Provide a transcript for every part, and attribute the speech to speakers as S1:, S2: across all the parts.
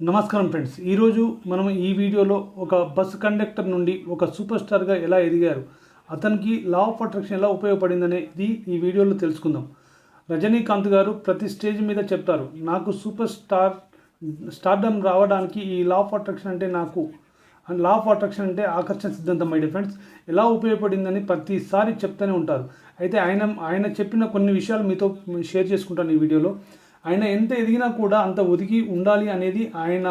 S1: నమస్కారం ఫ్రెండ్స్. ఈరోజు మనం ఈ వీడియోలో ఒక బస్ కండక్టర్ నుండి ఒక సూపర్ స్టార్గా ఎలా ఎదిగారు అతనికి లా ఆఫ్ అట్రాక్షన్ ఎలా ఉపయోగపడిందనేది ఈ వీడియోలో తెలుసుకుందాం. రజనీకాంత్ గారు ప్రతి స్టేజ్ మీద చెప్తారు నాకు సూపర్ స్టార్ స్టార్డమ్ రావడానికి ఈ లా ఆఫ్ అట్రాక్షన్ అంటే నాకు లా ఆఫ్ అట్రాక్షన్ అంటే ఆకర్షణ సిద్ధాంతం మై ఫ్రెండ్స్ ఎలా ఉపయోగపడిందని ప్రతిసారి చెప్తూనే ఉంటారు. అయితే ఆయన ఆయన చెప్పిన కొన్ని విషయాలు మీతో షేర్ చేసుకుంటాను ఈ వీడియోలో. ఆయన ఎంత ఎదిగినా కూడా అంత ఒదిగి ఉండాలి అనేది ఆయన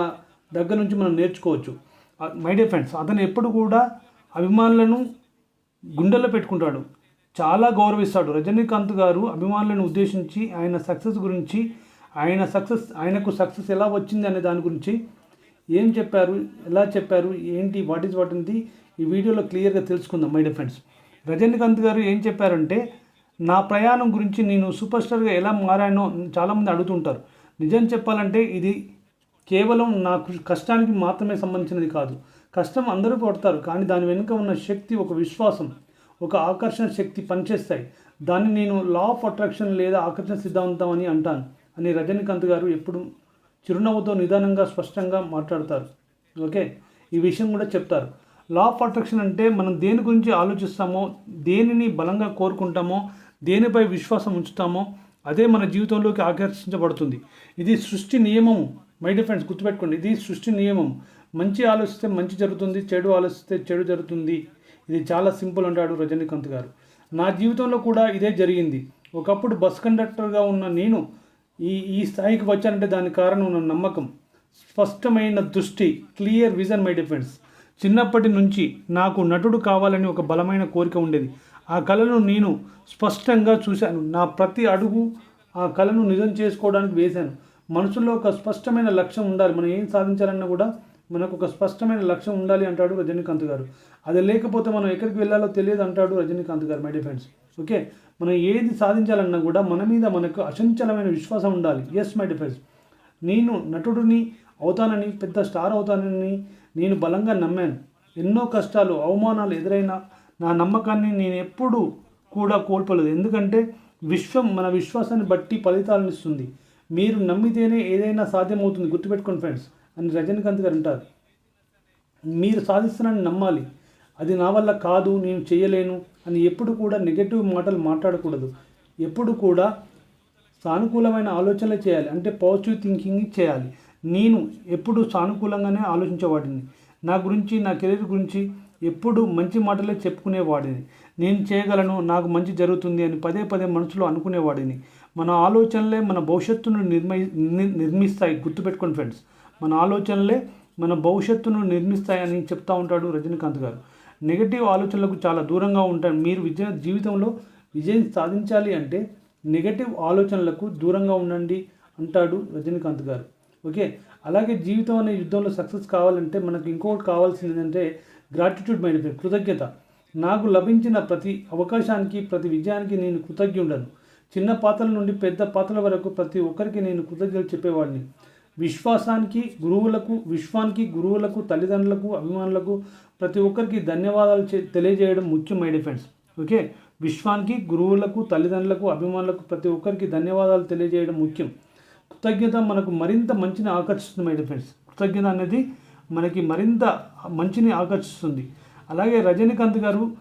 S1: దగ్గర నుంచి మనం నేర్చుకోవచ్చు. మై డియర్ ఫ్రెండ్స్ అతను ఎప్పుడు కూడా అభిమానులను గుండెల్లో పెట్టుకుంటాడు. చాలా గౌరవిస్తాడు. రజనీకాంత్ గారు అభిమానులను ఉద్దేశించి ఆయన సక్సెస్ గురించి ఆయన సక్సెస్ ఆయనకు సక్సెస్ ఎలా వచ్చింది అనే దాని గురించి ఏం చెప్పారు ఎలా చెప్పారు ఏంటి వాట్ ఈజ్ వాట్ అనేది ఈ వీడియోలో క్లియర్గా తెలుసుకుందాం మై డియర్ ఫ్రెండ్స్ రజనీకాంత్ గారు ఏం చెప్పారంటే నా ప్రయాణం గురించి నేను సూపర్ స్టార్గా ఎలా మారానో చాలామంది అడుగుతుంటారు. నిజం చెప్పాలంటే ఇది కేవలం నా కష్టానికి మాత్రమే సంబంధించినది కాదు. కష్టం అందరూ పడతారు కానీ దాని వెనుక ఉన్న శక్తి ఒక విశ్వాసం ఒక ఆకర్షణ శక్తి పనిచేస్తాయి. దాన్ని నేను లా ఆఫ్ అట్రాక్షన్ లేదా ఆకర్షణ సిద్ధాంతం అని అంటాను అని రజనీకాంత్ గారు ఎప్పుడు చిరునవ్వుతో నిదానంగా స్పష్టంగా మాట్లాడతారు. ఓకే? ఈ విషయం కూడా చెప్తారు. లా ఆఫ్ అట్రాక్షన్ అంటే మనం దేని గురించి ఆలోచిస్తామో దేనిని బలంగా కోరుకుంటామో దేనిపై విశ్వాసం ఉంచుతామో అదే మన జీవితంలోకి ఆకర్షించబడుతుంది. ఇది సృష్టి నియమం. మై డిఫరెన్స్ గుర్తుపెట్టుకోండి. ఇది సృష్టి నియమం. మంచి ఆలోచిస్తే మంచి జరుగుతుంది చెడు ఆలోచిస్తే చెడు జరుగుతుంది. ఇది చాలా సింపుల్ అంటాడు రజనీకాంత్ గారు. నా జీవితంలో కూడా ఇదే జరిగింది. ఒకప్పుడు బస్ కండక్టర్గా ఉన్న నేను ఈ ఈ స్థాయికి వచ్చానంటే దానికి కారణం నా నమ్మకం. స్పష్టమైన దృష్టి క్లియర్ విజన్ మై డిఫెన్స్ చిన్నప్పటి నుంచి నాకు నటుడు కావాలని ఒక బలమైన కోరిక ఉండేది. ఆ కళను నేను స్పష్టంగా చూశాను. నా ప్రతి అడుగు ఆ కళను నిజం చేసుకోవడానికి వేశాను. మనసులో ఒక స్పష్టమైన లక్ష్యం ఉండాలి. మనం ఏం సాధించాలన్నా కూడా మనకు ఒక స్పష్టమైన లక్ష్యం ఉండాలి అంటాడు రజనీకాంత్ గారు. అది లేకపోతే మనం ఎక్కడికి వెళ్ళాలో తెలియదు అంటాడు రజనీకాంత్ గారు మై డిఫెన్స్ ఓకే? మనం ఏది సాధించాలన్నా కూడా మన మీద మనకు అచంచలమైన విశ్వాసం ఉండాలి. ఎస్ మై డిఫెన్స్ నేను నటుడిని అవుతానని పెద్ద స్టార్ అవుతానని నేను బలంగా నమ్మాను. ఎన్నో కష్టాలు అవమానాలు ఎదురైనా నా నమ్మకాన్ని నేను ఎప్పుడూ కూడా కోల్పోలేదు. ఎందుకంటే విశ్వం మన విశ్వాసాన్ని బట్టి ఫలితాలను ఇస్తుంది. మీరు నమ్మితేనే ఏదైనా సాధ్యమవుతుంది. గుర్తుపెట్టుకోండి ఫ్రెండ్స్. అని రజనీకాంత్ గారు అంటారు. మీరు సాధిస్తున్నారని నమ్మాలి. అది నా వల్ల కాదు నేను చేయలేను అని ఎప్పుడు కూడా నెగటివ్ మాటలు మాట్లాడకూడదు. ఎప్పుడు కూడా సానుకూలమైన ఆలోచనలు చేయాలి. అంటే పాజిటివ్ థింకింగ్ చేయాలి. నేను ఎప్పుడు సానుకూలంగానే ఆలోచించేవాడిని. నా గురించి నా కెరీర్ గురించి ఎప్పుడు మంచి మాటలే చెప్పుకునేవాడిని. నేను చేయగలను నాకు మంచి జరుగుతుంది అని పదే పదే మనసులో అనుకునేవాడిని. మన ఆలోచనలే మన భవిష్యత్తును నిర్మయి నిర్మిస్తాయి. గుర్తుపెట్టుకోండి ఫ్రెండ్స్. మన ఆలోచనలే మన భవిష్యత్తును నిర్మిస్తాయని చెప్తా ఉంటాడు రజనీకాంత్ గారు. నెగటివ్ ఆలోచనలకు చాలా దూరంగా ఉంటారు మీరు విజయ జీవితంలో విజయం సాధించాలి అంటే నెగటివ్ ఆలోచనలకు దూరంగా ఉండండి అంటాడు రజనీకాంత్ గారు. ఓకే? అలాగే జీవితం అనే యుద్ధంలో సక్సెస్ కావాలంటే మనకు ఇంకొకటి కావాల్సింది ఏంటంటే గ్రాటిట్యూడ్ మైండ్ కృతజ్ఞత. నాకు లభించిన ప్రతి అవకాశానికి ప్రతి విజయానికి నేను కృతజ్ఞుడను చిన్న పాత్రల నుండి పెద్ద పాత్రల వరకు ప్రతి ఒక్కరికి నేను కృతజ్ఞతలు చెప్పేవాడిని. విశ్వాసానికి గురువులకు విశ్వానికి గురువులకు తల్లిదండ్రులకు అభిమానులకు ప్రతి ఒక్కరికి ధన్యవాదాలు తెలియజేయడం ముఖ్యం మై డిఫెండ్స్ ఓకే? విశ్వానికి గురువులకు తల్లిదండ్రులకు అభిమానులకు ప్రతి ఒక్కరికి ధన్యవాదాలు తెలియజేయడం ముఖ్యం. కృతజ్ఞత మనకు మరింత మంచిని ఆకర్షిస్తుంది మై డిఫెండ్స్ కృతజ్ఞత అనేది మనకి మరింత మంచిని ఆకర్షిస్తుంది. అలాగే రజనీకాంత్ గారు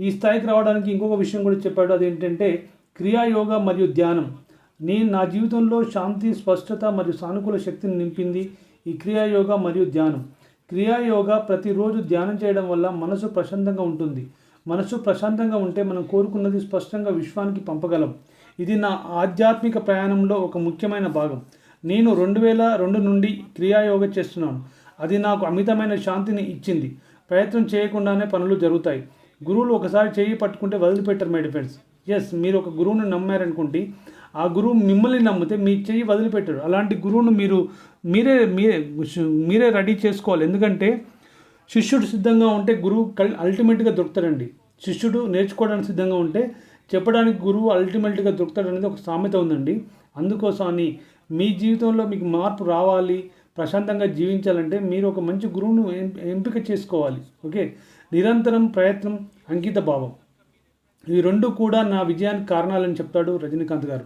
S1: ఈ స్థాయికి రావడానికి ఇంకొక విషయం కూడా చెప్పాడు. అదేంటంటే క్రియాయోగ మరియు ధ్యానం. నేను నా జీవితంలో శాంతి స్పష్టత మరియు సానుకూల శక్తిని నింపింది ఈ క్రియాయోగ మరియు ధ్యానం. క్రియాయోగ ప్రతిరోజు ధ్యానం చేయడం వల్ల మనసు ప్రశాంతంగా ఉంటుంది. మనసు ప్రశాంతంగా ఉంటే మనం కోరుకున్నది స్పష్టంగా విశ్వానికి పంపగలం. ఇది నా ఆధ్యాత్మిక ప్రయాణంలో ఒక ముఖ్యమైన భాగం. నేను రెండు వేల రెండు నుండి క్రియాయోగ చేస్తున్నాను. అది నాకు అమితమైన శాంతిని ఇచ్చింది. ప్రయత్నం చేయకుండానే పనులు జరుగుతాయి. గురువులు ఒకసారి చేయి పట్టుకుంటే వదిలిపెట్టరు మై డిఫెండ్స్ ఎస్ మీరు ఒక గురువుని నమ్మారనుకుంటే ఆ గురువు మిమ్మల్ని నమ్మితే మీ చెయ్యి వదిలిపెట్టరు. అలాంటి గురువును మీరు మీరే మీరే మీరే రెడీ చేసుకోవాలి. ఎందుకంటే శిష్యుడు సిద్ధంగా ఉంటే గురువు కల్ అల్టిమేట్గా దొరుకుతాడండి. శిష్యుడు నేర్చుకోవడానికి సిద్ధంగా ఉంటే చెప్పడానికి గురువు అల్టిమేట్గా దొరుకుతాడు అనేది ఒక సామెత ఉందండి. అందుకోసం అని మీ జీవితంలో మీకు మార్పు రావాలి. ప్రశాంతంగా జీవించాలంటే మీరు ఒక మంచి గురువును ఎం- ఎంపిక చేసుకోవాలి. ఓకే? నిరంతరం ప్రయత్నం అంకిత భావం. ఈ రెండు కూడా నా విజయానికి కారణాలని చెప్తాడు రజనీకాంత్ గారు.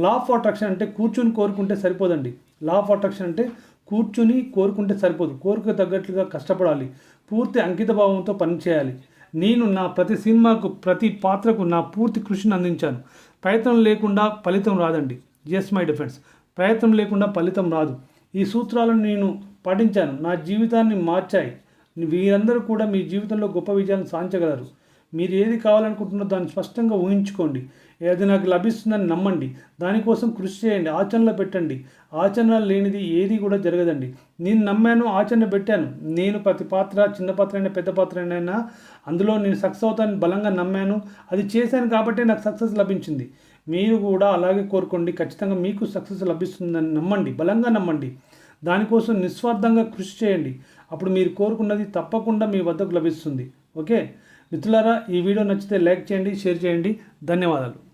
S1: లా ఆఫ్ అట్రాక్షన్ అంటే కూర్చుని కోరుకుంటే సరిపోదండి. లా ఆఫ్ అట్రాక్షన్ అంటే కూర్చుని కోరుకుంటే సరిపోదు. కోరిక తగ్గట్లుగా కష్టపడాలి. పూర్తి అంకిత భావంతో పనిచేయాలి నేను నా ప్రతి సినిమాకు ప్రతి పాత్రకు నా పూర్తి కృషిని అందించాను. ప్రయత్నం లేకుండా ఫలితం రాదండి. జస్ట్ మై డిఫెన్స్ ప్రయత్నం లేకుండా ఫలితం రాదు. ఈ సూత్రాలను నేను పాటించాను. నా జీవితాన్ని మార్చాయి. వీరందరూ కూడా మీ జీవితంలో గొప్ప విజయాన్ని సాధించగలరు. మీరు ఏది కావాలనుకుంటున్నారో దాన్ని స్పష్టంగా ఊహించుకోండి. ఏది నాకు లభిస్తుందని నమ్మండి. దానికోసం కృషి చేయండి. ఆచరణలో పెట్టండి. ఆచరణ లేనిది ఏది కూడా జరగదండి. నేను నమ్మాను ఆచరణ పెట్టాను. నేను ప్రతి పాత్ర చిన్న పాత్ర అయినా పెద్ద పాత్ర అయినా అందులో నేను సక్సెస్ అవుతానని బలంగా నమ్మాను. అది చేశాను కాబట్టి నాకు సక్సెస్ లభించింది. మీరు కూడా అలాగే కోరుకోండి. ఖచ్చితంగా మీకు సక్సెస్ లభిస్తుందని నమ్మండి. బలంగా నమ్మండి. దానికోసం నిస్వార్థంగా కృషి చేయండి. అప్పుడు మీరు కోరుకున్నది తప్పకుండా మీ వద్దకు లభిస్తుంది. ఓకే? మిత్రులారా ఈ వీడియో నచ్చితే లైక్ చేయండి షేర్ చేయండి. ధన్యవాదాలు.